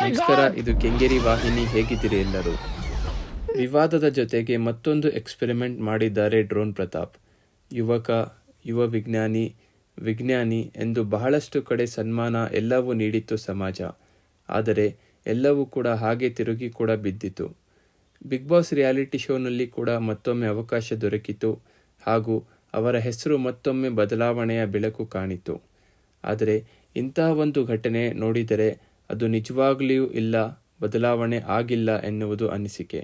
ನಮಸ್ಕಾರ ಇದು ಕೆಂಗೇರಿ ವಾಹಿನಿ ಹೇಗಿದ್ದೀರಿ ಎಲ್ಲರೂ? ವಿವಾದದ ಜೊತೆಗೆ ಮತ್ತೊಂದು ಎಕ್ಸ್ಪೆರಿಮೆಂಟ್ ಮಾಡಿದ್ದಾರೆ ಡ್ರೋನ್ ಪ್ರತಾಪ್. ಯುವಕ ಯುವ ವಿಜ್ಞಾನಿ ವಿಜ್ಞಾನಿ ಎಂದು ಬಹಳಷ್ಟು ಕಡೆ ಸನ್ಮಾನ ಎಲ್ಲವೂ ನೀಡಿತ್ತು ಸಮಾಜ. ಆದರೆ ಎಲ್ಲವೂ ಕೂಡ ಹಾಗೆ ತಿರುಗಿ ಕೂಡ ಬಿದ್ದಿತು ಬಿಗ್ ಬಾಸ್ ರಿಯಾಲಿಟಿ ಶೋನಲ್ಲಿ ಕೂಡ ಮತ್ತೊಮ್ಮೆ ಅವಕಾಶ ದೊರಕಿತು ಹಾಗೂ ಅವರ ಹೆಸರು ಮತ್ತೊಮ್ಮೆ ಬದಲಾವಣೆಯ ಬೆಳಕು ಕಾಣಿತು ಆದರೆ ಇಂತಹ ಒಂದು ಘಟನೆ ನೋಡಿದರೆ ಅದು ನಿಜವಾಗಲಿಯೂ ಇಲ್ಲ, ಬದಲಾವಣೆ ಆಗಿಲ್ಲ ಎನ್ನುವುದು ಅನಿಸಿಕೆ.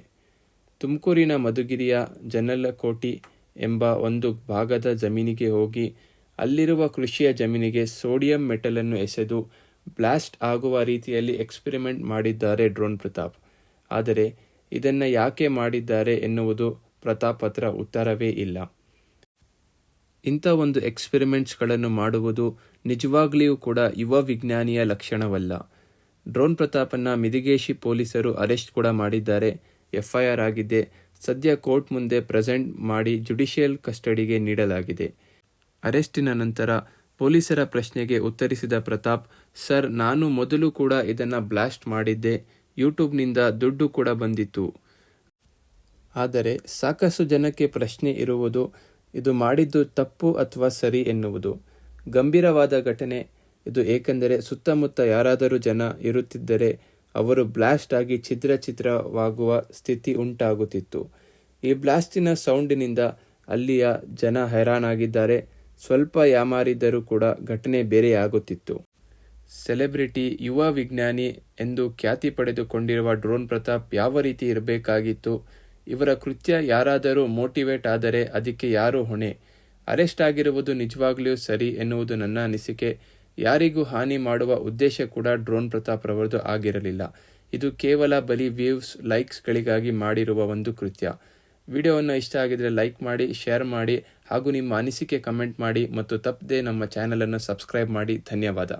ತುಮಕೂರಿನ ಮಧುಗಿರಿಯ ಜನಲಕೋಟಿ ಎಂಬ ಒಂದು ಭಾಗದ ಜಮೀನಿಗೆ ಹೋಗಿ ಅಲ್ಲಿರುವ ಕೃಷಿಯ ಜಮೀನಿಗೆ ಸೋಡಿಯಂ ಮೆಟಲನ್ನು ಎಸೆದು ಬ್ಲಾಸ್ಟ್ ಆಗುವ ರೀತಿಯಲ್ಲಿ ಎಕ್ಸ್ಪೆರಿಮೆಂಟ್ ಮಾಡಿದ್ದಾರೆ ಡ್ರೋನ್ ಪ್ರತಾಪ್. ಆದರೆ ಇದನ್ನು ಯಾಕೆ ಮಾಡಿದ್ದಾರೆ ಎನ್ನುವುದು ಪ್ರತಾಪ್ ಹತ್ರ ಉತ್ತರವೇ ಇಲ್ಲ. ಇಂಥ ಒಂದು ಎಕ್ಸ್ಪೆರಿಮೆಂಟ್ಸ್ಗಳನ್ನು ಮಾಡುವುದು ನಿಜವಾಗ್ಲಿಯೂ ಕೂಡ ಯುವ ವಿಜ್ಞಾನಿಯ ಲಕ್ಷಣವಲ್ಲ. ಡ್ರೋನ್ ಪ್ರತಾಪನ್ನ ಮಿದಿಗೇಶಿ ಪೊಲೀಸರು ಅರೆಸ್ಟ್ ಕೂಡ ಮಾಡಿದ್ದಾರೆ. ಎಫ್ಐಆರ್ ಆಗಿದೆ. ಸದ್ಯ ಕೋರ್ಟ್ ಮುಂದೆ ಪ್ರೆಸೆಂಟ್ ಮಾಡಿ ಜುಡಿಷಿಯಲ್ ಕಸ್ಟಡಿಗೆ ನೀಡಲಾಗಿದೆ. ಅರೆಸ್ಟಿನ ನಂತರ ಪೊಲೀಸರ ಪ್ರಶ್ನೆಗೆ ಉತ್ತರಿಸಿದ ಪ್ರತಾಪ್, ಸರ್, ನಾನು ಮೊದಲು ಕೂಡ ಇದನ್ನು ಬ್ಲಾಸ್ಟ್ ಮಾಡಿದ್ದೆ. ಯೂಟ್ಯೂಬ್ನಿಂದ ದುಡ್ಡು ಕೂಡ ಬಂದಿತ್ತು. ಆದರೆ ಸಾಕಷ್ಟು ಜನಕ್ಕೆ ಪ್ರಶ್ನೆ ಇರುವುದು ಇದು ಮಾಡಿದ್ದು ತಪ್ಪು ಅಥವಾ ಸರಿ ಎನ್ನುವುದು. ಗಂಭೀರವಾದ ಘಟನೆ. ಇದು ಏಕೆಂದರೆ ಸುತ್ತಮುತ್ತ ಯಾರಾದರೂ ಜನ ಇರುತ್ತಿದ್ದರೆ ಅವರು ಬ್ಲಾಸ್ಟ್ ಆಗಿ ಛಿದ್ರ ಛಿದ್ರವಾಗುವ ಸ್ಥಿತಿ ಉಂಟಾಗುತ್ತಿತ್ತು. ಈ ಬ್ಲಾಸ್ಟಿನ ಸೌಂಡಿನಿಂದ ಅಲ್ಲಿಯ ಜನ ಹೈರಾಣಾಗಿದ್ದಾರೆ. ಸ್ವಲ್ಪ ಯಾಮಾರಿದ್ದರೂ ಕೂಡ ಘಟನೆ ಬೇರೆಯಾಗುತ್ತಿತ್ತು. ಸೆಲೆಬ್ರಿಟಿ, ಯುವ ವಿಜ್ಞಾನಿ ಎಂದು ಖ್ಯಾತಿ ಪಡೆದುಕೊಂಡಿರುವ ಡ್ರೋನ್ ಪ್ರತಾಪ್ ಯಾವ ರೀತಿ ಇರಬೇಕಾಗಿತ್ತು? ಇವರ ಕೃತ್ಯ ಯಾರಾದರೂ ಮೋಟಿವೇಟ್ ಆದರೆ ಅದಕ್ಕೆ ಯಾರು ಹೊಣೆ? ಅರೆಸ್ಟ್ ಆಗಿರುವುದು ನಿಜವಾಗ್ಲೂ ಸರಿ ಎನ್ನುವುದು ನನ್ನ ಅನಿಸಿಕೆ. ಯಾರಿಗೂ ಹಾನಿ ಮಾಡುವ ಉದ್ದೇಶ ಕೂಡ ಡ್ರೋನ್ ಪ್ರತಾಪ್ ರವರದು ಆಗಿರಲಿಲ್ಲ. ಇದು ಕೇವಲ ಬಲಿ ವ್ಯೂವ್ಸ್ ಲೈಕ್ಸ್ಗಳಿಗಾಗಿ ಮಾಡಿರುವ ಒಂದು ಕೃತ್ಯ. ವಿಡಿಯೋವನ್ನು ಇಷ್ಟ ಆಗಿದ್ರೆ ಲೈಕ್ ಮಾಡಿ, ಶೇರ್ ಮಾಡಿ ಹಾಗೂ ನಿಮ್ಮ ಅನಿಸಿಕೆ ಕಮೆಂಟ್ ಮಾಡಿ ಮತ್ತು ತಪ್ಪದೆ ನಮ್ಮ ಚಾನಲನ್ನು ಸಬ್ಸ್ಕ್ರೈಬ್ ಮಾಡಿ. ಧನ್ಯವಾದ.